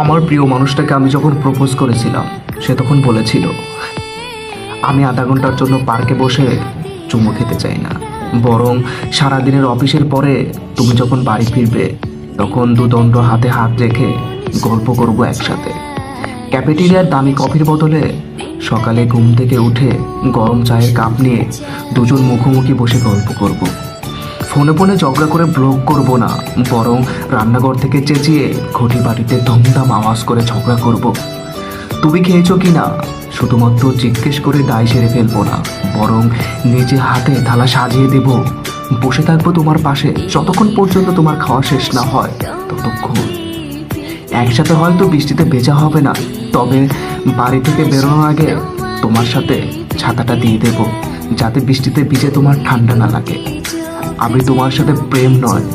আমার প্রিয় মানুষটাকে আমি যখন প্রপোজ করেছিলাম, সে তখন বলেছিল, আমি আধা ঘণ্টার জন্য পার্কে বসে চুমু খেতে চাই না বরং সারাদিনের অফিসের পরে তুমি যখন বাড়ি ফিরবে, তখন দুদণ্ড হাতে হাত রেখে গল্প করব একসাথে ক্যাফেটেরিয়ার দামি কফির বদলে সকালে ঘুম থেকে উঠে গরম চায়ের কাপ নিয়ে দুজন মুখোমুখি বসে গল্প করব। ফোনে ফোনে ঝগড়া করে ব্লক করব না, বরং রান্নাঘর থেকে চেঁচিয়ে ঘটি বাড়িতে ধুমধাম আওয়াজ করে ঝগড়া করব। তুমি খেয়েছো কি না? শুধুমাত্র জিজ্ঞেস করে দায় সেরে ফেলব না, বরং নিজে হাতে থালা সাজিয়ে দেব। বসে থাকব তোমার পাশে, যতক্ষণ পর্যন্ত তোমার খাওয়া শেষ না হয়, ততক্ষণ। একসাথে হয়তো বৃষ্টিতে ভেজা হবে না, তবে বাড়ি থেকে বেরোনোর আগে তোমার সাথে ছাতাটা দিয়ে দেব, যাতে বৃষ্টিতে ভিজে তোমার ঠান্ডা না লাগে। আমি তোমার সাথে প্রেম নয়